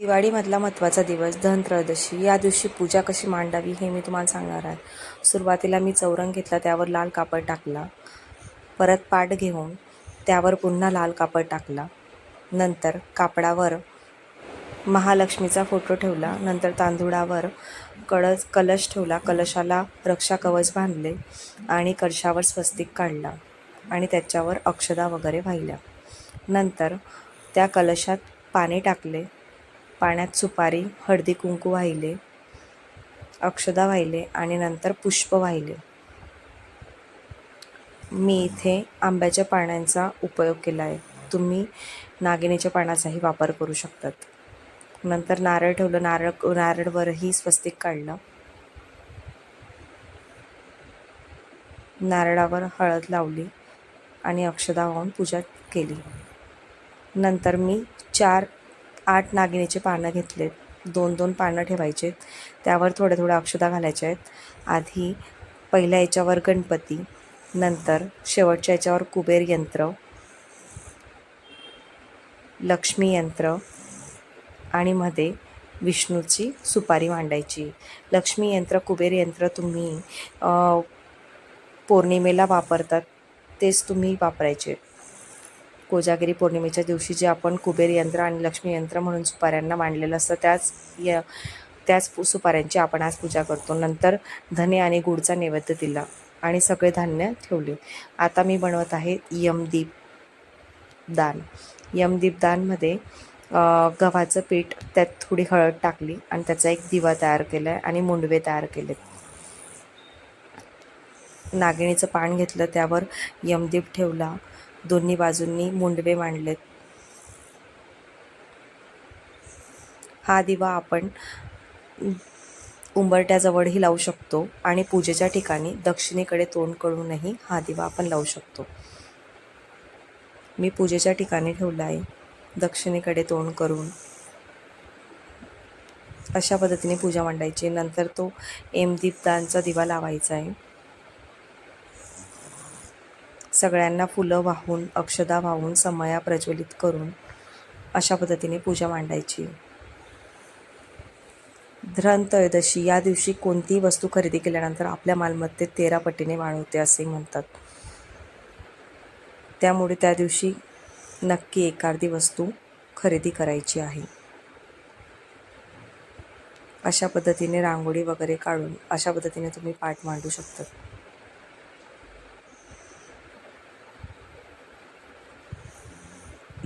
दिवाळीमधला महत्त्वाचा दिवस धनत्रयोदशी. या दिवशी पूजा कशी मांडावी हे मी तुम्हाला सांगणार आहे. सुरुवातीला मी चौरंग घेतला त्यावर लाल कापड टाकला. परत पाट घेऊन त्यावर पुन्हा लाल कापड टाकला. नंतर कापडावर महालक्ष्मीचा फोटो ठेवला. नंतर तांदुळावर कळस कलश ठेवला. कलशाला रक्षा कवच बांधले आणि कलशावर स्वस्तिक काढला आणि त्याच्यावर अक्षदा वगैरे वाहिल्या. नंतर त्या कलशात पाणी टाकले. पाण्यात सुपारी हळदी कुंकू वाहिले अक्षदा वाहिले आणि नंतर पुष्प वाहिले. मी इथे आंब्याच्या पानांचा उपयोग केला आहे तुम्ही नागिनीच्या पानाचाही वापर करू शकतात. नंतर नारळ ठेवलं नारळ नारळवरही स्वस्तिक काढलं. नारळावर हळद लावली आणि अक्षदा वाहून पूजा केली. नंतर मी चार आठ नागिनीचे पानं घेतलेत. दोन दोन पानं ठेवायचे. त्यावर थोड्या थोड्या अक्षदा घालायच्या आहेत. आधी पहिल्या याच्यावर गणपती नंतर शेवटच्या याच्यावर कुबेर यंत्र लक्ष्मी यंत्र आणि मध्ये विष्णूची सुपारी मांडायची. लक्ष्मी यंत्र कुबेर यंत्र तुम्ही पौर्णिमेला वापरतात तेच तुम्ही वापरायचे. कोजागिरी पौर्णिमेच्या दिवशी जे आपण कुबेर यंत्र आणि लक्ष्मी यंत्र म्हणून सुपाऱ्यांना मांडलेलं असतं त्याच य त्याच पु- सुपाऱ्यांची आपण आज पूजा करतो. नंतर धने आणि गुडचा नैवेद्य दिला आणि सगळे धान्य ठेवले. आता मी बनवत आहे यमदीप दान. यमदीप दानमध्ये गव्हाचं पीठ त्यात थोडी हळद टाकली आणि त्याचा एक दिवा तयार केला आहे आणि मुंडवे तयार केलेत. नागिणीचं पान घेतलं त्यावर यमदीप ठेवला. दोन्ही बाजूंनी मुंडवे मांडलेत. हा दिवा आपण उंबरट्याजवळही लावू शकतो आणि पूजेच्या ठिकाणी दक्षिणेकडे तोंड करूनही हा दिवा आपण लावू शकतो. मी पूजेच्या ठिकाणी ठेवला आहे. दक्षिणेकडे तोंड करून अशा पद्धतीने पूजा मांडायची. नंतर तो एमदीपदानचा दिवा लावायचा आहे. सगळ्यांना फुलं वाहून अक्षदा वाहून समया प्रज्वलित करून अशा पद्धतीने पूजा मांडायची. धनत्रयोदशी या दिवशी कोणतीही वस्तू खरेदी केल्यानंतर आपल्या मालमत्तेत तेरा पटीने वाढवते असे म्हणतात. त्यामुळे त्या दिवशी नक्की एखादी वस्तू खरेदी करायची आहे. अशा पद्धतीने रांगोळी वगैरे काढून अशा पद्धतीने तुम्ही पाठ मांडू शकतात.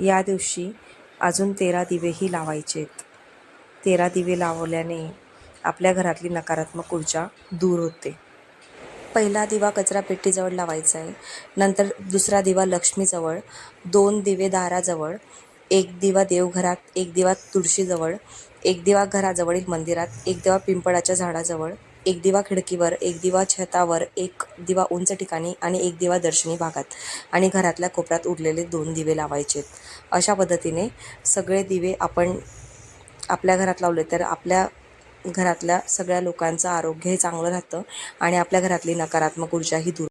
या दिवशी अजून तेरा दिवेही लावायचेत. तेरा दिवे लावल्याने आपल्या घरातली नकारात्मक ऊर्जा दूर होते. पहिला दिवा कचरा पेटीजवळ लावायचा आहे नंतर दुसरा दिवा लक्ष्मीजवळ दोन दिवे दाराजवळ एक दिवा देवघरात एक दिवा तुळशीजवळ एक दिवा घराजवळील मंदिरात एक दिवा पिंपळाच्या झाडाजवळ एक दिवा खिडकीवर एक दिवा छतावर एक दिवा उंच ठिकाणी आणि एक दिवा दर्शनी भागात आणि घरातल्या कोपऱ्यात उरलेले दोन दिवे लावायचे. अशा पद्धतीने सगळे दिवे आपण आपल्या घरात लावले तर आपल्या घरातल्या सगळ्या लोकांचं आरोग्य हे चांगलं राहतं आणि आपल्या घरातली नकारात्मक ऊर्जाही दूर